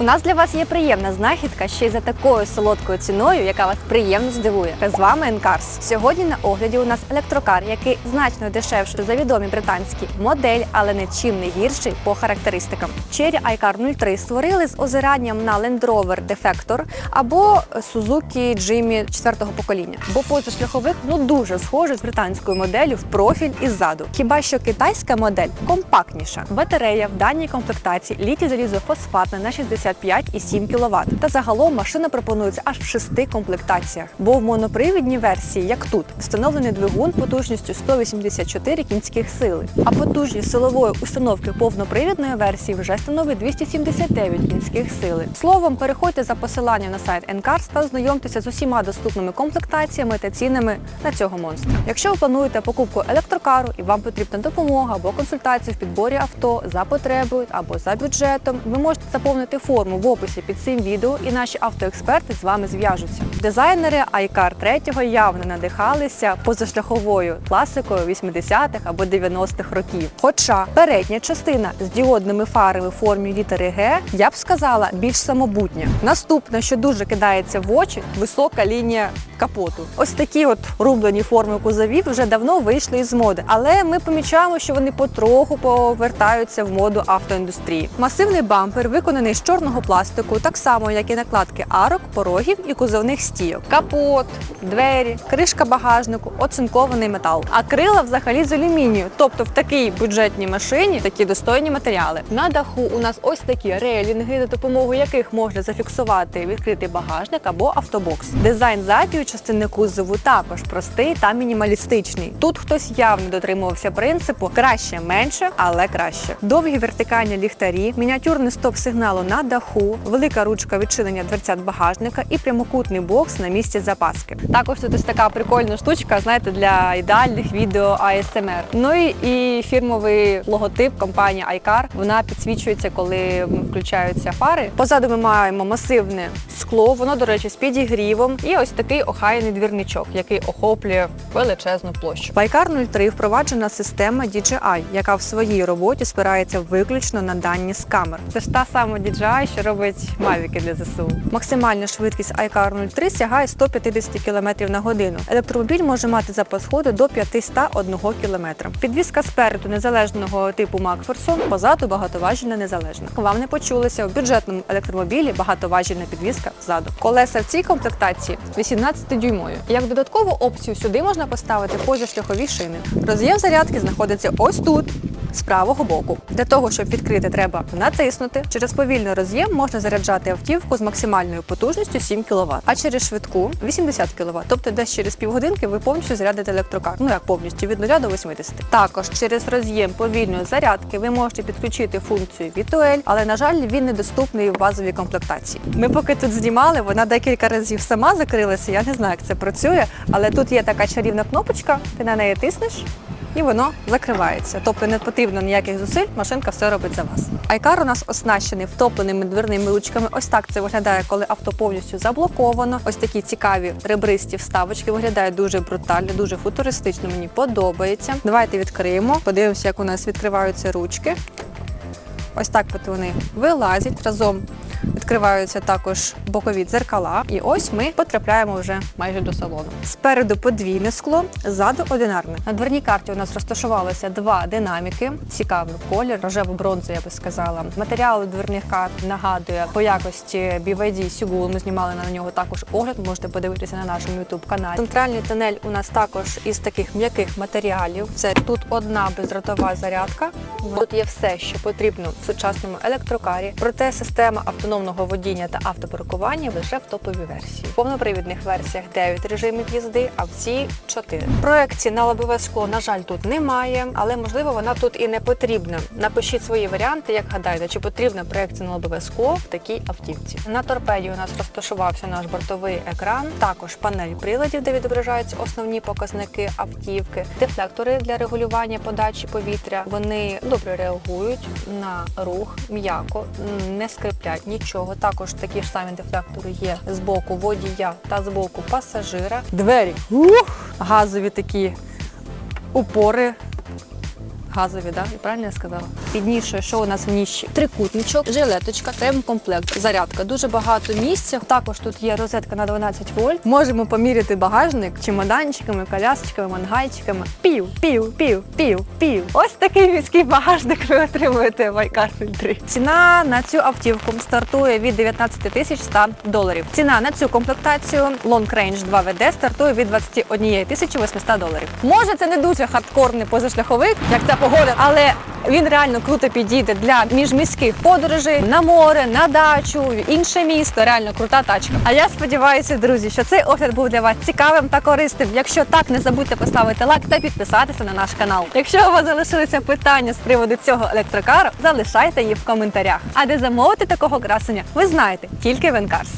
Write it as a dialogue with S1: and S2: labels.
S1: У нас для вас є приємна знахідка ще й за такою солодкою ціною, яка вас приємно здивує. З вами Енкарс. Сьогодні на огляді у нас електрокар, який значно дешевше за відомі британські модель, але не чим не гірший по характеристикам. Cherry iCar 03 створили з озиранням на Land Rover Defector або Suzuki Jimmy 4-го покоління. Бо позашляховик ну дуже схожий з британською моделлю в профіль і ззаду. Хіба що китайська модель компактніша. Батарея в даній комплектації літій залізофосфатна на 65,7 кВт. Та загалом машина пропонується аж в шести комплектаціях. Бо в монопривідній версії, як тут, встановлений двигун потужністю 184 кінських сили. А потужність силової установки повнопривідної версії вже становить 279 кінських сили. Словом, переходьте за посиланням на сайт Encars та знайомтеся з усіма доступними комплектаціями та цінами на цього монстра. Якщо ви плануєте покупку електрокару і вам потрібна допомога або консультація в підборі авто за потребою або за бюджетом, ви можете заповнити форму в описі під цим відео, і наші автоексперти з вами зв'яжуться. Дизайнери iCar 3 явно надихалися позашляховою класикою 80-х або 90-х років. Хоча передня частина з діодними фарами в формі літери Г, я б сказала, більш самобутня. Наступне, що дуже кидається в очі, висока лінія капоту. Ось такі от рублені форми кузовів вже давно вийшли із моди, але ми помічаємо, що вони потроху повертаються в моду автоіндустрії. Масивний бампер виконаний з чорного пластику, так само як і накладки арок, порогів і кузовних стійок. Капот, двері, кришка багажнику, оцинкований метал. А крила взагалі з алюмінію. Тобто в такій бюджетній машині такі достойні матеріали. На даху у нас ось такі рейлінги, за допомогою яких можна зафіксувати відкритий багажник або автобокс. Дизайн задньої частини кузову також простий та мінімалістичний. Тут хтось явно дотримувався принципу краще менше, але краще. Довгі вертикальні ліхтарі, мініатюрний стоп сигналу на даху, велика ручка відчинення дверцят багажника і прямокутний бокс на місці запаски. Також тут ось така прикольна штучка, знаєте, для ідеальних відео ASMR. Ну і, і фірмовий логотип компанії iCar. Вона підсвічується, коли включаються фари. Позаду ми маємо масивне скло. Воно, до речі, з підігрівом, і ось такий охайний двірничок, який охоплює величезну площу. В iCar 03 впроваджена система DJI, яка в своїй роботі спирається виключно на дані з камер. Це ж та сама DJI, що робить мавіки для ЗСУ. Максимальна швидкість iCar 03 сягає 150 км на годину. Електромобіль може мати запас ходу до 501 км. Підвізка спереду незалежного типу Макферсон, позаду багатоважільна незалежна. Вам не почулося в бюджетному електромобілі багатоважільна підвізка ззаду. Колеса в цій комплектації 18-дюймові. Як додаткову опцію сюди можна поставити позашляхові шини. Роз'єм зарядки знаходиться ось тут. З правого боку. Для того, щоб відкрити, треба натиснути. Через повільний роз'єм можна заряджати автівку з максимальною потужністю 7 кВт, а через швидку 80 кВт. Тобто десь через півгодинки ви повністю зарядите електрокар. Ну як повністю від 0 до 80. Також через роз'єм повільної зарядки ви можете підключити функцію Vituel, але на жаль, він недоступний в базовій комплектації. Ми поки тут знімали, вона декілька разів сама закрилася. Я не знаю, як це працює, але тут є така чарівна кнопочка, ти на неї тиснеш і воно закривається. Тобто не потрібно ніяких зусиль, машинка все робить за вас. Айкар у нас оснащений втопленими дверними ручками. Ось так це виглядає, коли авто повністю заблоковано. Ось такі цікаві ребристі вставочки виглядають дуже брутально, дуже футуристично. Мені подобається. Давайте відкриємо. Подивимося, як у нас відкриваються ручки. Ось так от вони вилазять разом. Відкриваються також бокові дзеркала, і ось ми потрапляємо вже майже до салону. Спереду подвійне скло, ззаду одинарне. На дверній карті у нас розташувалися два динаміки. Цікавий колір, рожево бронзу, я би сказала. Матеріал дверних карт нагадує по якості BYD Сюгул. Ми знімали на нього також огляд. Можете подивитися на нашому youtube каналі. Центральний тунель у нас також із таких м'яких матеріалів. Це тут одна бездротова зарядка. Тут є все, що потрібно в сучасному електрокарі. Проте система автономного водіння та автопаркування лише в топовій версії. В повнопривідних версіях 9 режимів їзди, а в цій 4. Проекції на лобове скло, на жаль, тут немає, але можливо вона тут і не потрібна. Напишіть свої варіанти, як гадаєте, чи потрібна проекція на лобове скло в такій автівці. На торпеді у нас розташувався наш бортовий екран, також панель приладів, де відображаються основні показники автівки, дефлектори для регулювання подачі повітря. Вони добре реагують на рух, м'яко, не скриплять нічого. Також такі ж самі дефлектори є з боку водія та з боку пасажира. Двері Ух! газові такі упори. Газові, да? І правильно я сказала? Під нішою, що у нас в ніші? Трикутничок, жилеточка, ремкомплект, зарядка. Дуже багато місця. Також тут є розетка на 12 вольт. Можемо поміряти багажник чемоданчиками, колясочками, мангальчиками. Пів, пів, пів, пів, пів. Ось такий міський багажник ви отримуєте в iCar 3. Ціна на цю автівку стартує від 19 тисяч 100 доларів. Ціна на цю комплектацію Long Range 2 WD стартує від 21 тисячі 800 доларів. Може, це не дуже хардкорний позашляховик, як ця погода, але він реально круто підійде для міжміських подорожей на море, на дачу, в інше місто. Реально крута тачка. А я сподіваюся, друзі, що цей огляд був для вас цікавим та корисним. Якщо так, не забудьте поставити лайк та підписатися на наш канал. Якщо у вас залишилися питання з приводу цього електрокару, залишайте їх в коментарях. А де замовити такого красення, ви знаєте тільки в Енкарс.